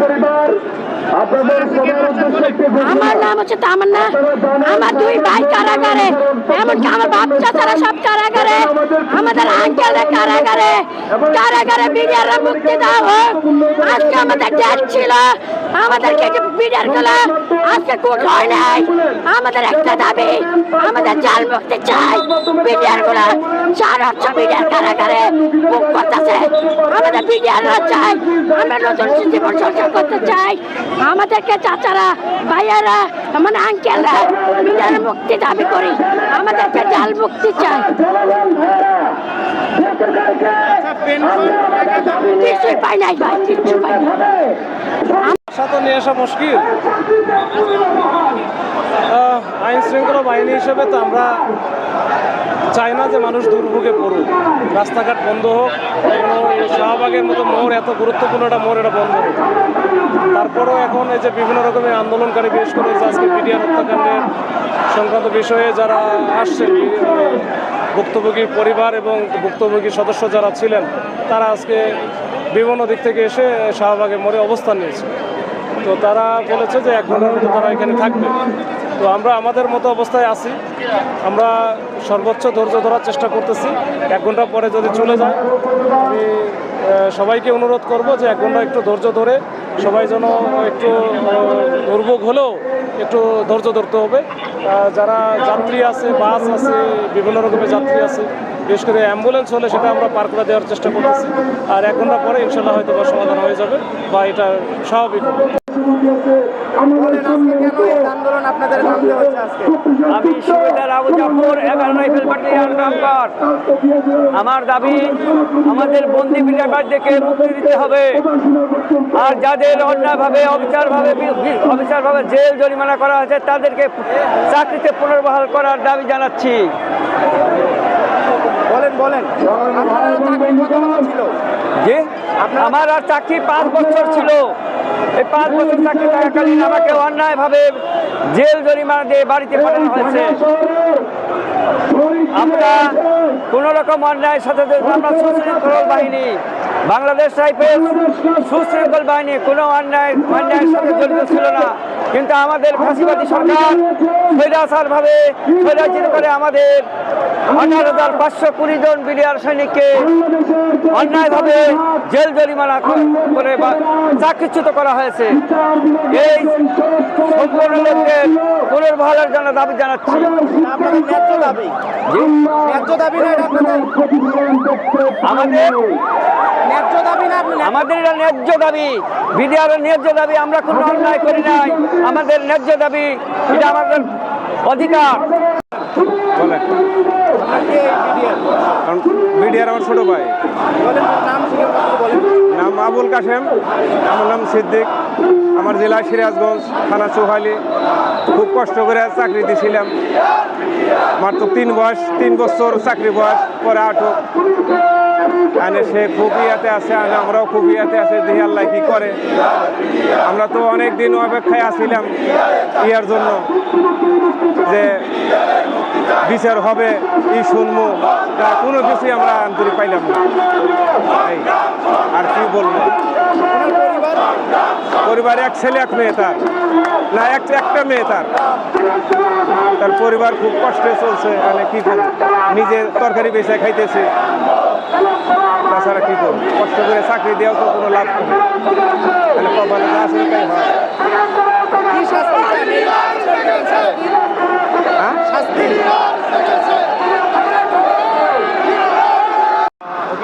পরিবার। আমার নাম হচ্ছে তামান্না। আমার দুই ভাই কারাগারে এমনকি আমার বাপ চাচারা সব কারাগারে আমাদের আঙ্কেল কারাগারে কারাগারে বিডিআররা মুক্তি দেওয়া হোক আজকে আমাদের ডেট ছিল আমাদেরকে বিডিআরগুলো আজকে কোর্ট হয় নাই। আমাদের একটা দাবি আমাদের জাল মুক্তি চাই। বিডিআরগুলো চার হচ্ছে বিডিআর কারাগারে মুখ করতেছে। আমাদের বিডিআররা চাই আমরা নতুন জীবন সংসার করতে চাই। আমাদেরকে চাচারা ভাইয়ারা মানে আঙ্কেলরা বিডিআর মুক্তি দাবি করি। আমাদেরকে জাল মুক্তি চাই। কিছুই পাই নাই ভাই কিছু পাই নাই। সাথে নিয়ে আসা মুশকিল। আইন শৃঙ্খলা বাহিনী হিসেবে তো আমরা চাই না যে মানুষ দুর্ভোগে পড়ুক। রাস্তাঘাট বন্ধ হোক শাহবাগের মতো মোড়, এত গুরুত্বপূর্ণ একটা মোড়, এটা বন্ধ হোক। তারপরেও এখন এই যে বিভিন্ন রকমের আন্দোলনকারী, বিশেষ করে আজকে মিডিয়া হত্যাকাণ্ডের সংক্রান্ত বিষয়ে যারা আসছেন, এই ভুক্তভোগী পরিবার এবং ভুক্তভোগী সদস্য যারা ছিলেন, তারা আজকে বিভিন্ন দিক থেকে এসে শাহবাগের মোড়ে অবস্থান নিয়েছে। তো তারা বলেছে যে এক ঘণ্টার তারা এখানে থাকবে। তো আমরা আমাদের মতো অবস্থায় আছি। আমরা সর্বোচ্চ ধৈর্য ধরার চেষ্টা করতেছি। এক ঘণ্টা পরে যদি চলে যায়, আমি সবাইকে অনুরোধ করব যে এক ঘণ্টা একটু ধৈর্য ধরে সবাই যেন একটু দুর্ভোগ হলেও একটু ধৈর্য ধরতে হবে। যারা যাত্রী আছে, বাস আছে, বিভিন্ন রকমের যাত্রী আছে, বিশেষ করে অ্যাম্বুলেন্স হলে সেটা আমরা পার করে দেওয়ার চেষ্টা করতেছি। আর এক ঘণ্টা পরে ইনশাল্লাহ হয়তো সমাধান হয়ে যাবে বা এটা স্বাভাবিক আন্দোলন আপনাদের নামতে হচ্ছে আজকে? আমি সুবেদার আবু জাফর এগারো রাইফেল বাটালিয়ান রামগড় আমার দাবি আমাদের বন্দি বিরাবারদেরকে মুক্তি দিতে হবে। আর যাদের অন্যায়ভাবে অবিচারভাবে অবিচারভাবে জেল জরিমানা করা হয়েছে তাদেরকে চাকরিতে পুনর্বহাল করার দাবি জানাচ্ছি। বলেন বলেন। আমার আর চাকরি পাঁচ বছর ছিল। এই পাঁচ বছর চাকরি থাকাকালীন আমাকে অন্যায়ভাবে জেল জরিমানা দিয়ে বাড়িতে পাঠানো হয়েছে। আমরা কোন রকম অন্যায়ের সাথে আমরা সুশীল বাহিনী। বাংলাদেশ রাইফেল সুশৃঙ্খল বাহিনী কোনো অন্যায় অন্যায়ের সাথে জড়িত ছিল না। কিন্তু আমাদের ফাঁসিবাদী সরকার স্বৈরাচার ভাবে স্বৈরাচিত করে আমাদের আঠারো হাজার পাঁচশো কুড়ি জন বিডিআর সৈনিককে অন্যায়ভাবে জেল জরিমানা করে বা চাকরিচ্যুত করা হয়েছে। এই সম্পূর্ণ লোকদের পুনর্বহালের জন্য দাবি জানাচ্ছি। আমাদের ন্যায্য দাবি না আমাদের এটা ন্যায্য দাবি। বিডিআর ন্যায্য দাবি আমরা কোনো অন্যায় করি নাই। আমাদের ন্যায্য দাবি এটা আমাদের অধিকার। বিডিআর আমার ছোট ভাই। নাম নাম আবুল কাশেম আমার নাম সিদ্দিক। আমার জেলা সিরাজগঞ্জ থানা চৌহালি। খুব কষ্ট করে চাকরি দিয়েছিলাম মাত্র তিন বয়স তিন বছর চাকরি বয়স পরে আটক। আনে সে খুব ইয়াতে আছে আর আমরাও খুব ইয়াতে আছে, দেখি আল্লাহ কি করে। আমরা তো অনেক দিন অপেক্ষায় আছিলাম ইয়ার জন্য যে বিচার হবে ই শুনব, তা কোনো কিছুই আমরা আন্তরিক পাইলাম না। আর কি বলব? পরিবার এক ছেলে, এক মেয়ে তার। না, এক, একটা মেয়ে তার। তার পরিবার খুব কষ্টে চলছে মানে কি করব নিজে তরকারি বেচে খাইতেছে। তাছাড়া কি করব? কষ্ট করে চাকরি দেওয়া তো কোনো লাভ নেই। তাহলে কপালে তাই হয়।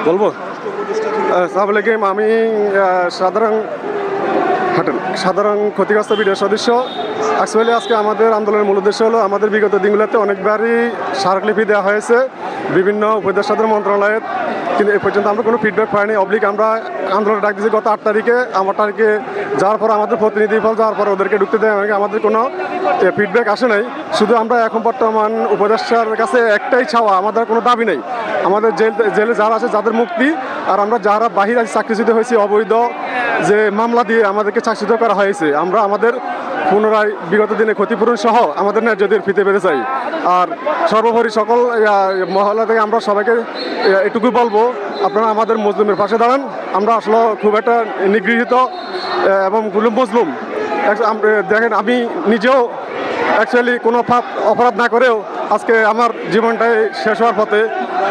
বলব? সালামালাইকুম। আমি সাধারণ হাটেন। সাধারণ ক্ষতিগ্রস্ত বিডিও সদস্য। অ্যাকচুয়ালি আজকে আমাদের আন্দোলনের মূল উদ্দেশ্য হলো আমাদের বিগত দিনগুলোতে অনেকবারই স্মারকলিপি দেওয়া হয়েছে। বিভিন্ন উপদেষ্টাদের মন্ত্রণালয়ে কিন্তু এ পর্যন্ত আমরা কোনো ফিডব্যাক পাইনি। অবলিক আমরা আন্দোলন ডাক দিয়েছি গত আট তারিখে। আমার তারিখে যাওয়ার পর আমাদের প্রতিনিধি ফল যাওয়ার পর ওদেরকে ঢুকতে দেয় আমাদের কোনো ফিডব্যাক আসে নাই। শুধু আমরা এখন বর্তমান উপদেষ্টার কাছে একটাই ছাওয়া আমাদের কোনো দাবি নেই। আমাদের জেল, জেলে যারা আছে যাদের মুক্তি, আর আমরা যারা বাহির আছে, চাকরিচ্যুত হয়েছি, অবৈধ যে মামলা দিয়ে আমাদেরকে চাকরিচ্যুত করা হয়েছে, আমরা আমাদের পুনরায় বিগত দিনে ক্ষতিপূরণ সহ আমাদের ন্যায্যদের ফিতে পেতে চাই। আর সর্বোপরি সকল আহ, মহল্লা থেকে আমরা সবাইকে এটুকু বলব আপনারা আমাদের মজলুমের পাশে দাঁড়ান। আমরা আসলে খুব একটা নিগৃহীত এবং মজলুম দেখেন আমি নিজেও অ্যাকচুয়ালি কোনো অপরাধ না করেও আজকে আমার জীবনটাই শেষ হওয়ার পথে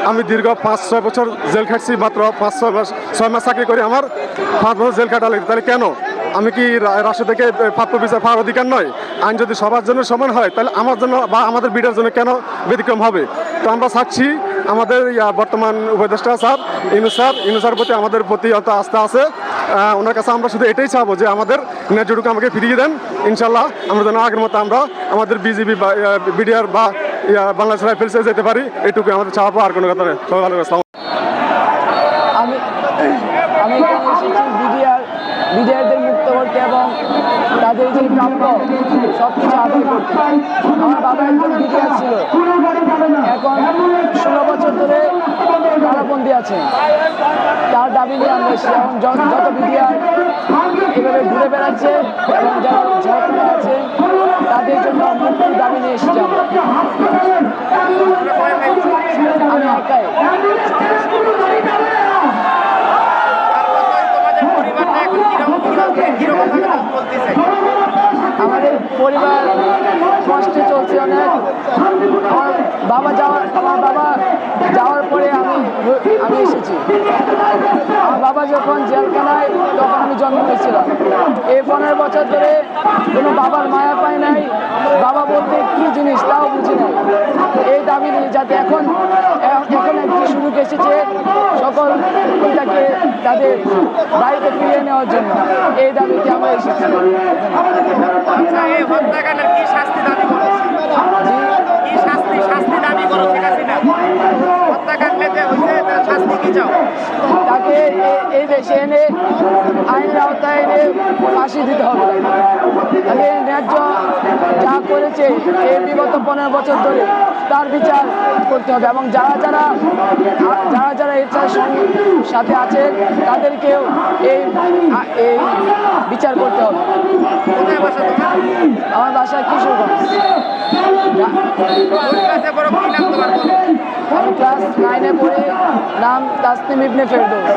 আমি দীর্ঘ পাঁচ ছয় বছর জেল খাটছি মাত্র পাঁচ ছয় মাস ছয় মাস চাকরি করে আমার পাঁচ বছর জেল খাটা লাগে তাহলে কেন? আমি কি রাষ্ট্র থেকে প্রাপ্য বিচার পাওয়ার অধিকার নয়? আইন যদি সবার জন্য সমান হয়, তাহলে আমার জন্য বা আমাদের বিডার জন্য কেন ব্যতিক্রম হবে? তো আমরা চাচ্ছি আমাদের বর্তমান উপদেষ্টা sir, Inu sir Inu sir প্রতি আমাদের প্রতি অত আস্থা আছে। ওনার কাছে আমরা শুধু এটাই চাবো যে আমাদের ন্যায্যটুকু আমাকে ফিরিয়ে দেন। ইনশাল্লাহ আমরা যেন আগের মতো আমরা আমাদের বিজিবি বা বিডিআর বা বাংলাদেশ রাইফেলসে যেতে পারি। এটুকু আমাদের চাওয়া আর কোনো কথা নেই। সবাই ভালো আমি আমি এসেছি বিডিআর বিডিআরদের মুক্ত করতে এবং তাদের যে সব কিছু আদায় আমার বাবা একজন বিডিআর ছিল। এখন ষোলো বছর ধরে কারাবন্দি আছে। তার দাবি নিয়ে আমরা এসেছি। য- যত বিডিআর এভাবে ঘুরে বেড়াচ্ছে এবং যারা ঝাড়খণ্ডে আছে, তাদের জন্য মুক্তির দাবি নিয়ে এসেছি এখন কীরকম কীরকম ভাবে চলতেছে আমাদের পরিবার কষ্টে চলছে অনেক। আমার বাবা যাওয়ার আমার বাবা যাওয়ার পরে আমি আমি এসেছি। আমার বাবা যখন জেলখানায়, তখন আমি জন্ম নিয়েছিলাম। এই পনেরো বছর ধরে কোনো বাবার মায়া পাই নাই। বাবা বলতে কি জিনিস তাও বুঝি নাই। এই দাবি যাতে এখন এখন এসেছে সকল পিতাকে তাদের বাড়িতে ফিরিয়ে নেওয়ার জন্য। এই দাবিতে আমরা এসেছি। তাকে এই দেশে এনে আইনের আওতায় এনে ফাঁসি দিতে হবে তাকে ন্যায্য যা করেছে এই বিগত পনেরো বছর ধরে তার বিচার করতে হবে এবং যারা যারা যারা যারা এর সাথে আছে তাদেরকেও এই এই বিচার করতে হবে। আমার বাসা কিশোরগঞ্জ। আমি ক্লাস নাইনে পড়ি নাম তাসনিম ইবনে ফেরদৌস।